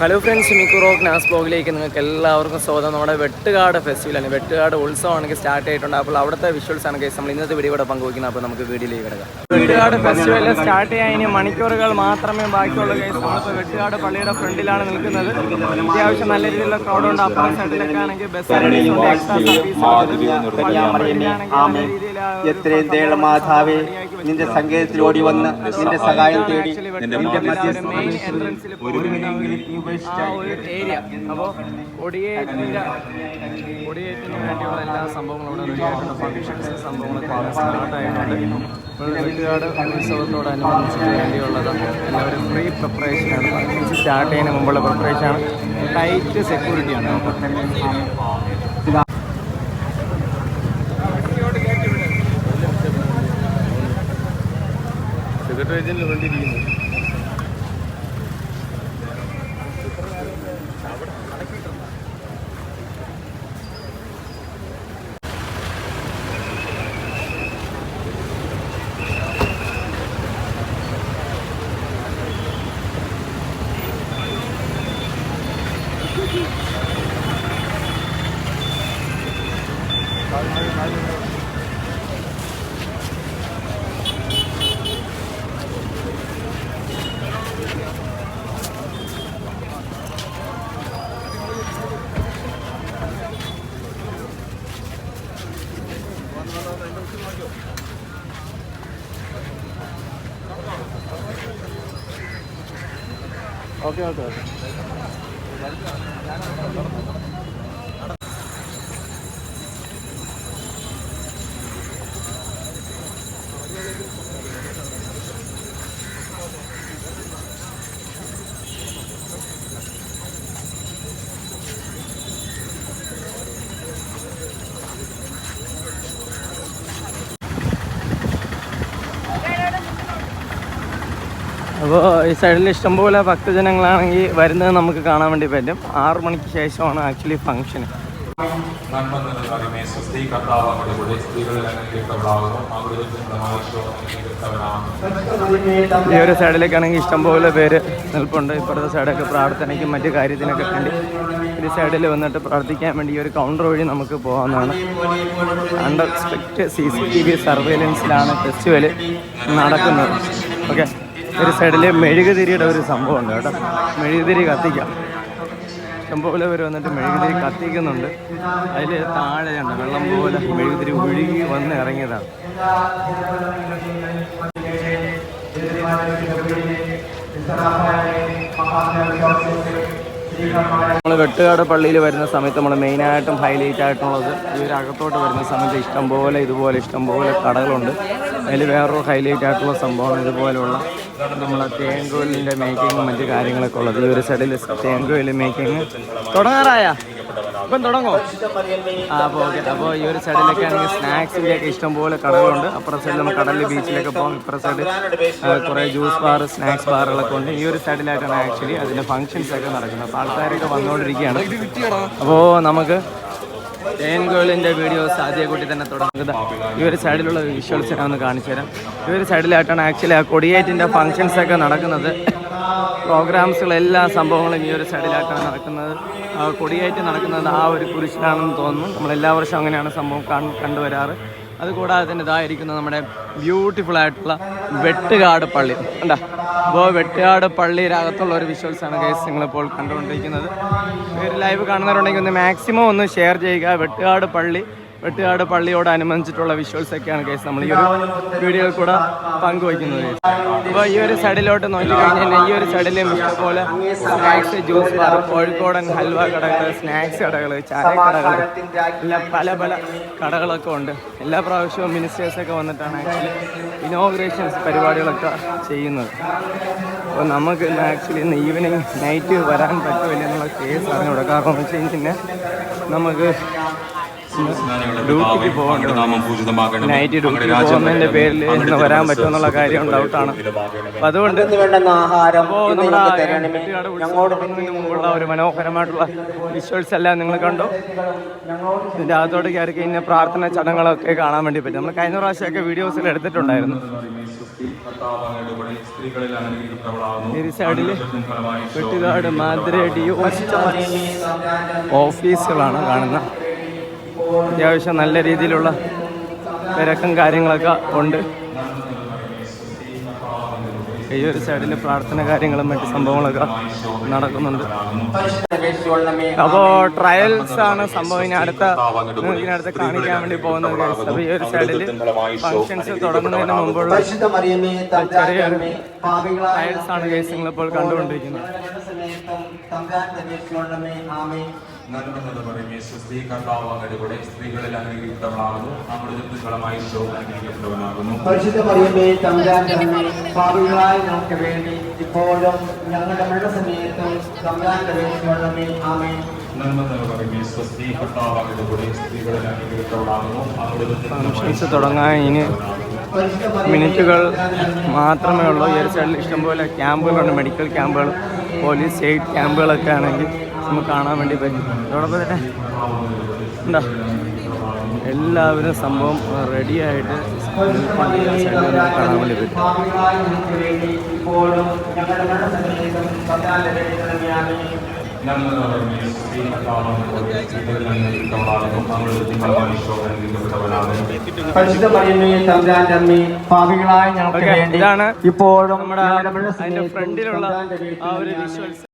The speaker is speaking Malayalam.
ഹലോ ഫ്രണ്ട്സ് മിക്കു റോക്ക് നാസ് ബ്ലോഗിലേക്ക് നിങ്ങൾക്ക് എല്ലാവർക്കും സ്വാഗതം. നമ്മുടെ വെട്ടുകാട് ഫെസ്റ്റിവലാണ് വെട്ടുകാട് ഉത്സവമാണ് സ്റ്റാർട്ട് ആയിട്ടുണ്ട്. അപ്പോൾ അവിടുത്തെ വിഷ്വൽസ് ആണ് കേസ് നമ്മൾ ഇന്നത്തെ വീഡിയോ കൂടെ പങ്കുവയ്ക്കുന്നത്. അപ്പോൾ നമുക്ക് വീഡിയോയിലേക്ക് കിടക്കാം. വെട്ടുകാട് ഫെസ്റ്റിവൽ സ്റ്റാർട്ട് ചെയ്യാൻ ഇനി മണിക്കൂറുകൾ മാത്രമേ ബാക്കിയുള്ള കേസ് നമ്മളിപ്പോൾ വെട്ടുകാട് പള്ളിയുടെ ഫ്രണ്ടിലാണ് നിൽക്കുന്നത്. അത്യാവശ്യം നല്ല രീതിയിലുള്ള ക്രൗഡ് ഉണ്ട്. അപ്പോൾ സൈഡിലൊക്കെ ആണെങ്കിൽ ബസ് ആണെങ്കിൽ ദയുള്ള മാതാവേ. നിന്റെ സങ്കേതത്തിൽ ഓടി വന്ന് നിന്റെ സഹായം തേടി നിന്റെ വേണ്ടിയുള്ള എല്ലാ സംഭവങ്ങളും ഇവിടെ റെഡി ആയിട്ടുണ്ട് ഫംഗ്ഷൻസ് സംഭവങ്ങളൊക്കെ സ്റ്റാർട്ട് ചെയ്യുന്ന ഇപ്പോൾ വെട്ടുകാട് ഉത്സവത്തോടനുബന്ധിച്ചിട്ട് വേണ്ടിയുള്ളത് എല്ലാവരും പ്രീ പ്രിപ്പറേഷനാണ് ഫംഗ്ഷൻസ് സ്റ്റാർട്ട് ചെയ്യുന്നതിന് മുമ്പുള്ള പ്രിപ്പറേഷനാണ് tight സെക്യൂരിറ്റിയാണ് secretary ഏജന്റിൽ വേണ്ടിയിരിക്കുന്നു Okay okay okay. അപ്പോൾ ഈ സൈഡിൽ ഇഷ്ടംപോലെ ഭക്തജനങ്ങളാണെങ്കിൽ വരുന്നത് നമുക്ക് കാണാൻ വേണ്ടി പറ്റും. ആറു മണിക്ക് ശേഷമാണ് ആക്ച്വലി ഫംഗ്ഷൻ ഈ ഒരു സൈഡിലേക്കാണെങ്കിൽ ഇഷ്ടംപോലെ പേര് നിൽപ്പുണ്ട്. ഇപ്പുറത്തെ സൈഡൊക്കെ പ്രാർത്ഥനയ്ക്കും മറ്റു കാര്യത്തിനൊക്കെ വേണ്ടി ഈ സൈഡിൽ വന്നിട്ട് പ്രാർത്ഥിക്കാൻ വേണ്ടി ഈ ഒരു കൗണ്ടർ വഴി നമുക്ക് പോകാവുന്നതാണ്. Under strict C C T V സർവേലൻസിലാണ് festival നടക്കുന്നത്. ഓക്കെ ഒരു സൈഡിൽ മെഴുകുതിരിയുടെ ഒരു സംഭവം ഉണ്ട് കേട്ടോ. മെഴുകുതിരി കത്തിക്കാം. ഇഷ്ടംപോലെ വരെ വന്നിട്ട് മെഴുകുതിരി കത്തിക്കുന്നുണ്ട്. അതിൽ താഴെയുണ്ട് വെള്ളം പോലെ മെഴുകുതിരി ഒഴുകി വന്ന് ഇറങ്ങിയതാണ്. നമ്മൾ വെട്ടുകാട് പള്ളിയിൽ വരുന്ന സമയത്ത് നമ്മൾ മെയിനായിട്ടും ഹൈലൈറ്റ് ആയിട്ടുള്ളത് ഈ ഒരു അകത്തോട്ട് വരുന്ന സമയത്ത് ഇഷ്ടംപോലെ ഇതുപോലെ ഇഷ്ടംപോലെ കടകളുണ്ട്. അതിൽ വേറൊരു ഹൈലൈറ്റ് ആയിട്ടുള്ള സംഭവമാണ് ഇതുപോലെയുള്ള നമ്മളെ തേങ്കോലിന്റെ മേക്കിങ്ങും മറ്റു കാര്യങ്ങളൊക്കെ ഉള്ളത്. ഈ ഒരു സൈഡിൽ തേങ്കോയിൽ മേക്കിങ് തുടങ്ങാറായ? ഇപ്പം തുടങ്ങോ? ആ അപ്പോൾ ഓക്കെ അപ്പോൾ ഈ ഒരു സൈഡിലൊക്കെ ആണെങ്കിൽ സ്നാക്സിന്റെ ഒക്കെ ഇഷ്ടംപോലെ കടകളുണ്ട്. അപ്പുറം സൈഡിൽ നമുക്ക് കടലിൽ ബീച്ചിലൊക്കെ പോകാം. ഇപ്പുറം സൈഡ് കുറേ ജ്യൂസ് ബാർ സ്നാക്സ് ബാറുകളൊക്കെ ഉണ്ട്. ഈ ഒരു സൈഡിലായിട്ടാണ് ആക്ച്വലി അതിന്റെ ഫങ്ഷൻസ് ഒക്കെ നടക്കുന്നത്. അപ്പോൾ ആൾക്കാരൊക്കെ വന്നുകൊണ്ടിരിക്കുകയാണ്. അപ്പോൾ നമുക്ക് തേൻകോളിന്റെ വീഡിയോസ് ആദ്യ കൂട്ടി തന്നെ തുടങ്ങുന്നത്. ഈ ഒരു സൈഡിലുള്ള വിഷ്വൽസ് ഞാൻ ഒന്ന് കാണിച്ചു തരാം. ഈ ഒരു സൈഡിലായിട്ടാണ് ആക്ച്വലി ആ കൊടിയേറ്റിന്റെ ഫങ്ഷൻസ് ഒക്കെ നടക്കുന്നത്. പ്രോഗ്രാംസുകളെല്ലാ സംഭവങ്ങളും ഈ ഒരു സൈഡിലായിട്ടാണ് നടക്കുന്നത്. കൊടിയേറ്റ് നടക്കുന്നത് ആ ഒരു കുരിശിലാണെന്ന് തോന്നുന്നു. നമ്മൾ എല്ലാ വർഷവും അങ്ങനെയാണ് സംഭവം കണ്ടുവരാറ്. അതുകൂടാതെ തന്നെ ഇതായിരിക്കുന്ന നമ്മുടെ ബ്യൂട്ടിഫുൾ ആയിട്ടുള്ള വെട്ടുകാട് പള്ളി. ഉണ്ടാ അപ്പോൾ വെട്ടുകാട് പള്ളിയിലകത്തുള്ള ഒരു വിഷ്വൽസ് ആണ് കേസ് നിങ്ങളിപ്പോൾ കണ്ടുകൊണ്ടിരിക്കുന്നത്. ലൈവ് കാണുന്നവരുണ്ടെങ്കിൽ ഒന്ന് മാക്സിമം ഒന്ന് ഷെയർ ചെയ്യുക. വെട്ടുകാട് പള്ളി വെട്ടുകാട് പള്ളിയോടനുബന്ധിച്ചിട്ടുള്ള വിഷ്വൽസ് ഒക്കെയാണ് കേസ് നമ്മൾ ഈ ഒരു വീഡിയോയിൽ കൂടെ പങ്കുവയ്ക്കുന്നത്. അപ്പോൾ ഈ ഒരു സൈഡിലോട്ട് നോക്കി കഴിഞ്ഞാൽ ഈ ഒരു സൈഡിലും പോലെ സ്നാക്സ് ജ്യൂസ് ബാർ കോഴിക്കോടൻ ഹൽവ കടകൾ സ്നാക്സ് കടകൾ ചായ കടകൾ എല്ലാം പല പല കടകളൊക്കെ ഉണ്ട്. എല്ലാ പ്രാവശ്യവും മിനിസ്റ്റേഴ്സൊക്കെ വന്നിട്ടാണ് ആക്ച്വലി ഇനോഗ്രേഷൻസ് പരിപാടികളൊക്കെ ചെയ്യുന്നത്. അപ്പോൾ നമുക്ക് ഇന്ന് ആക്ച്വലി ഇന്ന് ഈവനിങ് നൈറ്റ് വരാൻ പറ്റുമില്ല എന്നുള്ള കേസ് അറിഞ്ഞൂടെ കാരണം എന്ന് വെച്ച് കഴിഞ്ഞാൽ നമുക്ക് ഡ്യൂട്ടിക്ക് പോകേണ്ടത് നൈറ്റ് ഡ്യൂട്ടിക്ക് പോകുന്നതിന്റെ പേരിൽ ഇന്ന് വരാൻ പറ്റുമെന്നുള്ള കാര്യം ഡൗട്ടാണ് അപ്പൊ അതുകൊണ്ട് അപ്പോൾ നമ്മുടെ ഞങ്ങളോട് മുമ്പുള്ള ഒരു മനോഹരമായിട്ടുള്ള വിഷ്വൽസ് എല്ലാം നിങ്ങൾ കണ്ടു? ഇതിന്റെ അകത്തോട്ട് കയറി കഴിഞ്ഞ പ്രാർത്ഥന ചടങ്ങുകളൊക്കെ കാണാൻ വേണ്ടി പറ്റും. നമ്മൾ കഴിഞ്ഞ പ്രാവശ്യമൊക്കെ വീഡിയോസിൽ എടുത്തിട്ടുണ്ടായിരുന്നു. ഈ സൈഡിൽ വെട്ടുകാട് മാതിരടി ഓഫീസുകളാണ് കാണുന്നത്. അത്യാവശ്യം നല്ല രീതിയിലുള്ള തിരക്കും കാര്യങ്ങളൊക്കെ ഉണ്ട്. ഈ ഒരു സൈഡിൽ പ്രാർത്ഥന കാര്യങ്ങളും മറ്റു സംഭവങ്ങളൊക്കെ നടക്കുന്നുണ്ട്. അപ്പോൾ ട്രയൽസ് ആണ് സംഭവം. ഇനി അടുത്ത ഇതിനടുത്ത് കാണിക്കാൻ വേണ്ടി പോകുന്നത് അപ്പൊ അപ്പോൾ ഈ ഒരു സൈഡിൽ ഫങ്ഷൻസ് തുടങ്ങുന്നതിന് മുമ്പുള്ള ട്രയൽസ് ആണ് കേസ് നിങ്ങളിപ്പോൾ കണ്ടുകൊണ്ടിരിക്കുന്നത്. തമ്പുരാന്റെ രക്ഷയുള്ളമേ ആമേ. സ്ത്രീകളിൽ അനുഗ്രഹിക്കപ്പെട്ടവളാകുന്നു. നമ്മുടെ ഫലമായി അനുഗ്രഹിക്കപ്പെട്ടവനാകുന്നു. പരിശുദ്ധ മറിയമേ തമ്പുരാന്റെ അമ്മേ പാപികളായ ഞങ്ങൾക്ക് വേണ്ടി ഇപ്പോഴും ഞങ്ങളുടെ മരണസമയത്തും തമ്പുരാന്റെ രക്ഷയുള്ളമേ ആമേ. നന്മ നിറവറിമേ സ്വസ്തി കർത്താവ് അങ്ങയുടെ കൂടെ സ്ത്രീകളിൽ അനുഗ്രഹിക്കപ്പെട്ടവളാകുന്നു. അവിടെ തുടങ്ങാൻ ഇനി മിനിറ്റുകൾ മാത്രമേ ഉള്ളൂ ഈ ഒരു സൈഡിൽ ഇഷ്ടംപോലെ ക്യാമ്പുകളുണ്ട് മെഡിക്കൽ ക്യാമ്പുകൾ പോലീസ് സ്റ്റേറ്റ് ക്യാമ്പുകളൊക്കെ ആണെങ്കിൽ നമുക്ക് കാണാൻ വേണ്ടി പറ്റും അതോടൊപ്പം തന്നെ എന്താ എല്ലാവരും സംഭവം റെഡി ആയിട്ട് നിൽപ്പുണ്ട്. ഈ സൈഡിൽ നമുക്ക് കാണാൻ വേണ്ടി പറ്റും ഇപ്പോഴും ഞങ്ങളുടെ പരിശുദ്ധ തമ്പുരാന്റെ അമ്മ പാപികളായ ഞങ്ങൾക്ക് വേണ്ടി ഇപ്പോഴും നമ്മുടെ ഫ്രണ്ടിലുള്ള ആ ഒരു വിഷ്വൽസ്